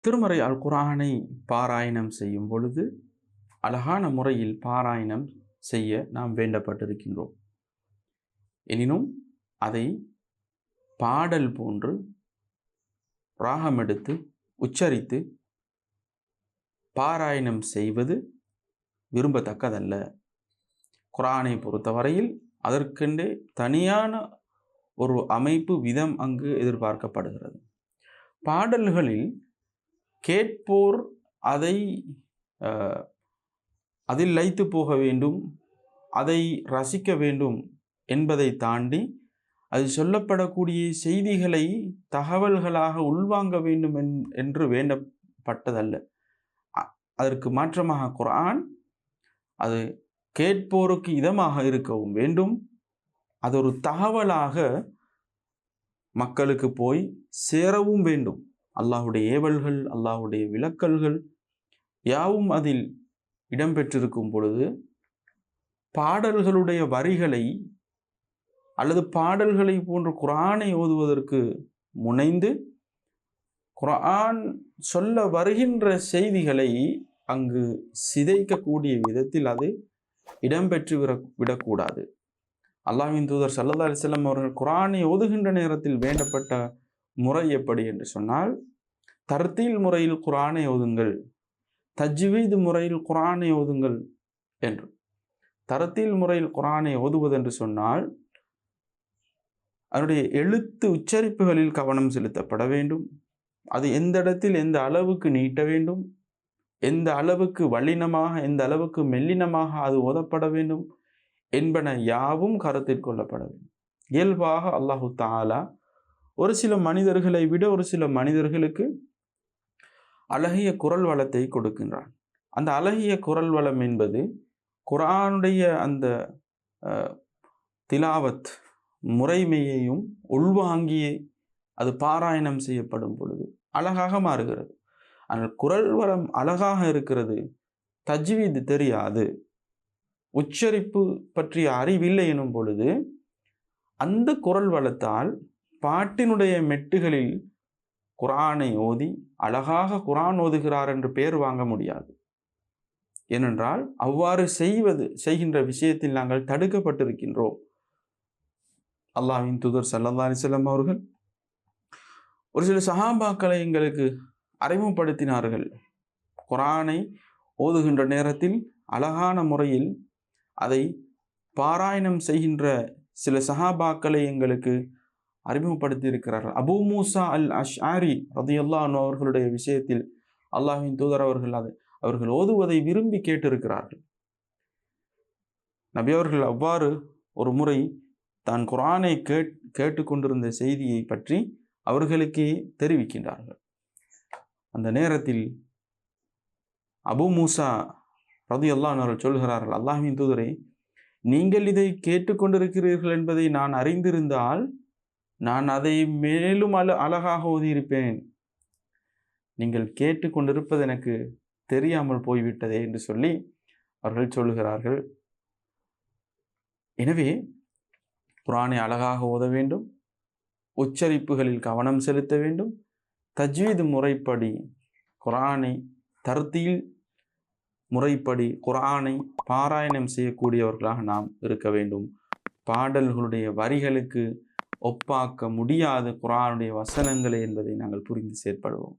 திருமறை அல் குரானை பாராயணம் செய்யும் பொழுது அழகான முறையில் பாராயணம் செய்ய நாம் வேண்டப்பட்டிருக்கின்றோம். எனினும் அதை பாடல் போன்று ராகம் எடுத்து உச்சரித்து பாராயணம் செய்வது விரும்பத்தக்கதல்ல. குரானை பொறுத்தவரையில் அதற்கென்றே தனியான ஒரு அமைப்பு விதம் அங்கு எதிர்பார்க்கப்படுகிறது. பாடல்களில் கேட்போர் அதை அதில் லைத்து போக வேண்டும் அதை ரசிக்க வேண்டும் என்பதை தாண்டி அது சொல்லப்படக்கூடிய செய்திகளை தகவல்களாக உள்வாங்க வேண்டும் என்- என்று வேண்டப்பட்டதல்ல. அதற்கு மாற்றமாக குரான் அது கேட்போருக்கு இதமாக இருக்கவும் வேண்டும். அது ஒரு தகவலாக மக்களுக்கு போய் சேரவும் வேண்டும். அல்லாஹுடைய ஏவல்கள் அல்லாஹுடைய விளக்கல்கள் யாவும் அதில் இடம்பெற்றிருக்கும் பொழுது பாடல்களுடைய வரிகளை அல்லது பாடல்களை போன்ற குரானை ஓதுவதற்கு முனைந்து குரான் சொல்ல வருகின்ற செய்திகளை அங்கு சிதைக்கக்கூடிய விதத்தில் அது இடம்பெற்று விட விடக்கூடாது. அல்லாஹ்வின் தூதர் சல்லா அலிஸ்லாம் அவர்கள் குரானை ஓதுகின்ற நேரத்தில் வேண்டப்பட்ட முறை எப்படி என்று சொன்னால் தர்த்தீல் முறையில் குரானை ஓதுங்கள் தஜ்வீது முறையில் குரானை ஓதுங்கள் என்று. தரத்தில் முறையில் குரானை ஓதுவது என்று சொன்னால் அதனுடைய எழுத்து உச்சரிப்புகளில் கவனம் செலுத்தப்பட வேண்டும். அது எந்த இடத்தில் எந்த அளவுக்கு நீட்ட வேண்டும் எந்த அளவுக்கு வல்லினமாக எந்த அளவுக்கு மெல்லினமாக அது ஓதப்பட வேண்டும் என்பன யாவும் கருத்தில் கொள்ளப்பட வேண்டும். இயல்பாக அல்லாஹு தாலா ஒரு சில மனிதர்களை விட ஒரு சில மனிதர்களுக்கு அழகிய குரல் வளத்தை கொடுக்கின்றான். அந்த அழகிய குரல் வளம் என்பது குரானுடைய அந்த திலாவத் முறைமையையும் உள்வாங்கியே அது பாராயணம் செய்யப்படும் பொழுது அழகாக மாறுகிறது. ஆனால் குரல் வளம் அழகாக இருக்கிறது தஜ்வீது தெரியாது. உச்சரிப்பு பற்றிய அறிவில்லை எனும் பொழுது அந்த குரல் வளத்தால் பாட்டினுடைய மெட்டுகளில் குரானை ஓதி அழகாக குரான் ஓதுகிறார் என்று பெயர் வாங்க முடியாது. ஏனென்றால் அவ்வாறு செய்வது செய்கின்ற விஷயத்தில் நாங்கள் தடுக்கப்பட்டிருக்கின்றோம். அல்லாஹ்வின் தூதர் சல்லல்லா அலிசல்லம் அவர்கள் ஒரு சில சஹாபாக்களை எங்களுக்கு அறிமுகப்படுத்தினார்கள். குரானை ஓதுகின்ற நேரத்தில் அழகான முறையில் அதை பாராயணம் செய்கின்ற சில சஹாபாக்களை எங்களுக்கு அறிமுகப்படுத்தியிருக்கிறார்கள். அபு அபூ மூசா அல் அஷ் ஆரி ரதியல்லா அவர்களுடைய விஷயத்தில் அல்லாஹ்வின் தூதர் அவர்கள் அது அவர்கள் ஓதுவதை விரும்பி கேட்டிருக்கிறார்கள். நபி அவர்கள் அவ்வாறு ஒரு முறை தான் குரானை கேட் கேட்டுக்கொண்டிருந்த செய்தியை பற்றி அவர்களுக்கே தெரிவிக்கின்றார்கள். அந்த நேரத்தில் அபு மூசா ரதி அவர்கள் சொல்கிறார்கள் அல்லாஹின் தூதரை நீங்கள் இதை கேட்டுக்கொண்டிருக்கிறீர்கள் என்பதை நான் அறிந்திருந்தால் நான் அதை மேலும் அழ அழகாக ஓதியிருப்பேன். நீங்கள் கேட்டுக்கொண்டிருப்பது எனக்கு தெரியாமல் போய்விட்டதே என்று சொல்லி அவர்கள் சொல்லுகிறார்கள். எனவே குரானை அழகாக ஓத வேண்டும் உச்சரிப்புகளில் கவனம் செலுத்த வேண்டும் தஜ்வீது முறைப்படி குரானை தருத்தியில் முறைப்படி குரானை பாராயணம் செய்யக்கூடியவர்களாக நாம் இருக்க வேண்டும். பாடல்களுடைய வரிகளுக்கு ஒப்பாக்க முடியாத குரானுடைய வசனங்களே என்பதை நாங்கள் புரிந்து செயற்படுவோம்.